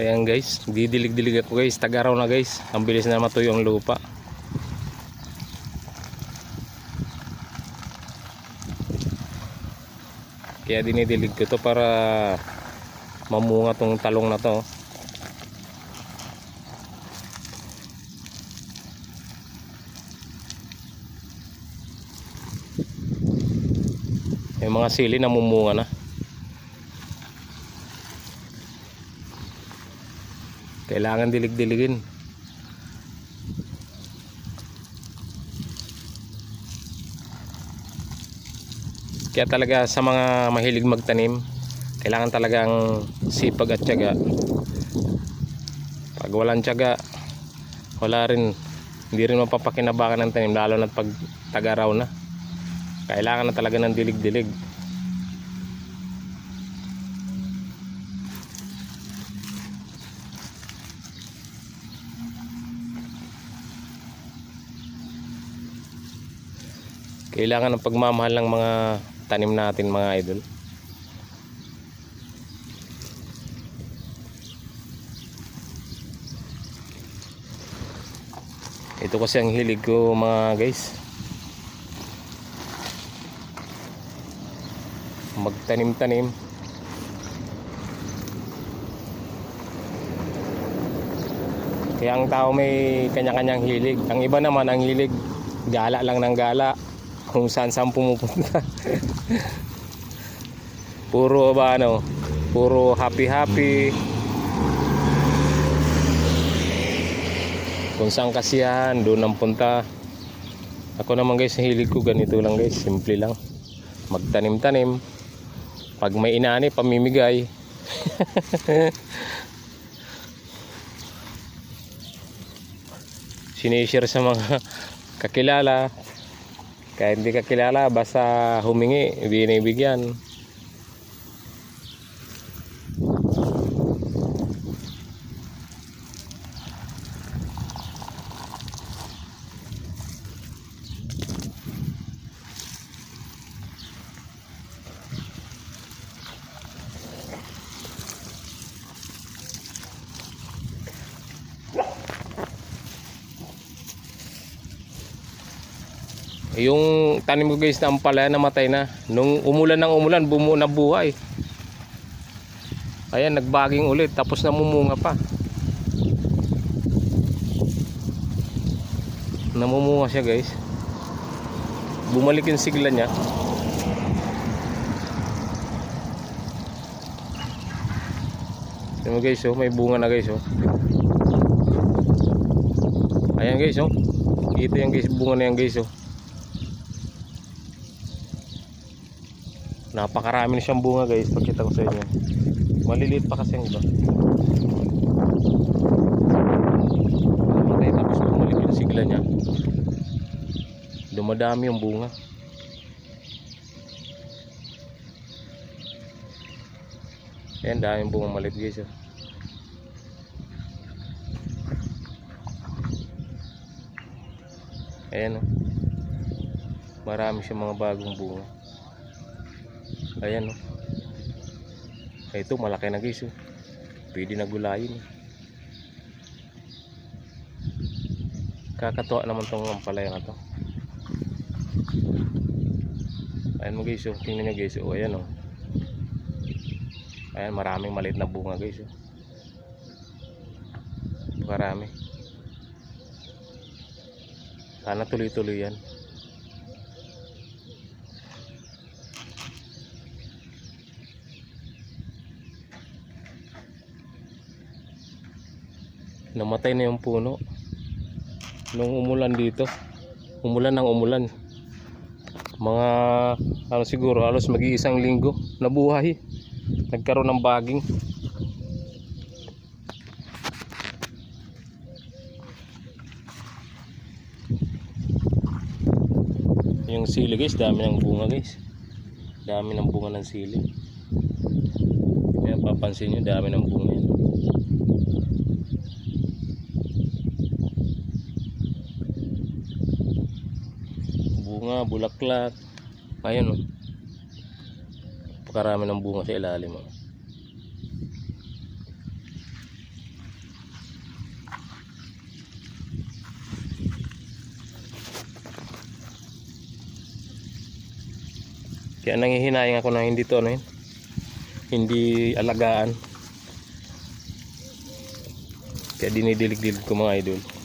Ayan guys, didilig-dilig ako guys. Tag-araw na guys. Ang bilis na matuyo ang lupa. Kaya dinidilig ko to para mamunga tong talong na to. Yung mga sili namumunga na. Kailangan dilig-diligin. Kaya talaga sa mga mahilig magtanim, kailangan talagang sipag at tiyaga. Pag walang tiyaga, wala rin, hindi rin mapapakinabangan ng tanim, lalo na pag tagaraw na. Kailangan na talaga ng dilig-dilig. Kailangan ng pagmamahal ng mga tanim natin mga idol. Ito kasi ang hilig ko mga guys. Magtanim-tanim. Kaya ang tao may kanya-kanyang hilig. Ang iba naman ang hilig gala lang ng gala kung saan saan pumupunta. puro ba ano, puro happy happy. Kung saan kasiyahan, doon ang punta. Ako naman guys, hilig ko ganito lang guys, simple lang. Magtanim-tanim. Pag may inani, pamimigay. Sinishare sa mga kakilala. Kahit hindi kakilala, basta humingi, binibigyan. Yung tanim ko guys na ampalaya namatay na. Nung umulan ng umulan, bumuo na buhay. Ayan, nagbaging ulit. Tapos namumunga pa. Namumunga siya guys. Bumalik yung sigla niya. Tignan mo guys, oh, may bunga na guys. Oh. Ayan guys, oh. Ito yung guys, bunga na yan guys. Oh. Napakarami na siyang bunga guys, pagkita ko sa inyo. Maliliit pa kasi ang iba. Namatay tapos bumalik yung sigla niya. Dumadami yung bunga. Ayan, daming bunga malit guys. Oh. Ayan oh. Marami siyang mga bagong bunga. Ayan oh. Ito malaki na guys oh. Pwede na gulayin. Kakatuwa naman tong ampalaya na to. Ayan mo guys oh. Tingnan nyo guys oh. Ayan oh. Ayan maraming maliit na bunga guys oh. Marami. Sana tuloy-tuloy yan. Namatay na yung puno. Nung umulan dito. Umulan ng umulan. Mga ano siguro halos mag-iisang linggo. Nabuhay. Nagkaroon ng baging. Yung sili guys dami ng bunga guys. Dami ng bunga ng sili. Kaya papansin nyo dami ng bunga bunga, bulaklak. Ayun oh. Pakarami ng bunga sa ilalim oh. Kaya nangihinayang ako na hindi to ano yun. Hindi alagaan. Kaya dinidilig-dilig ko mga idol.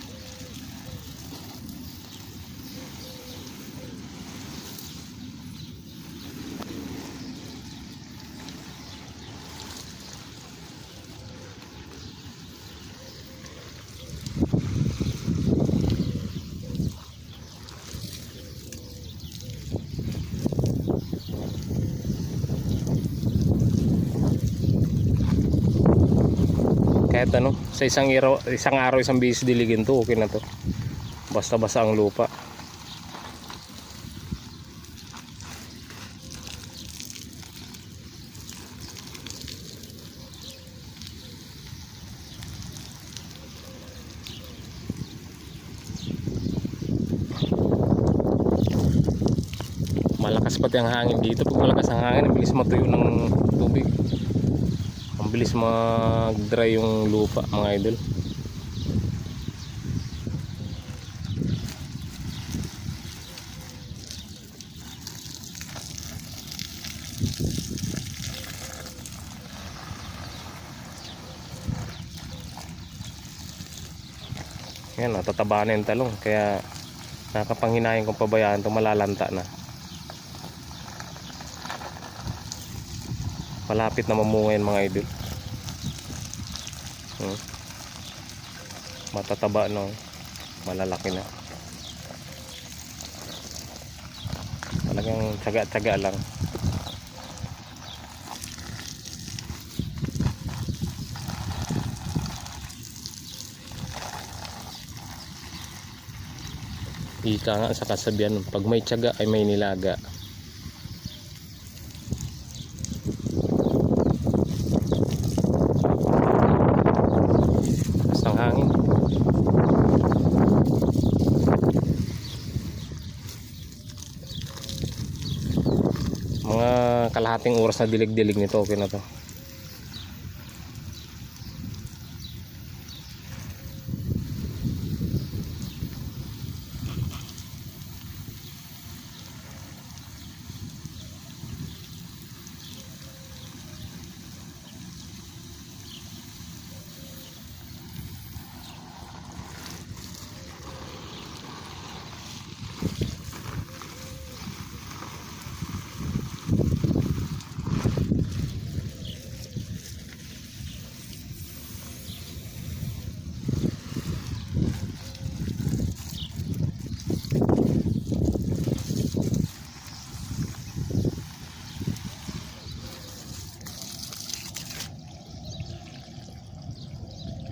Kahit ano sa isang araw isang araw isang bihis diligin to okay na to. Basta basa ang lupa. Malakas pati ang hangin dito. Pag malakas ang hangin ang bilis matuyo ng tubig ang bilis mag-dry yung lupa mga idol. Yan, natataba na yung talong. Kaya nakapanghinayang kong pabayaan ito malalanta na. malapit na mamunga mga idol hmm. matataba no? Malalaki na. Talagang tsaga-tsaga lang. Ika nga sa kasabihan pag may tsaga ay may nilaga Lakas ng hangin. Mga kalahating oras na dilig-dilig nito, okay na to.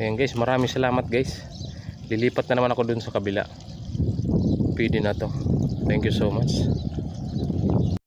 Ayan guys, maraming salamat guys. Lilipat na naman ako dun sa kabila. Pwede na to. Thank you so much.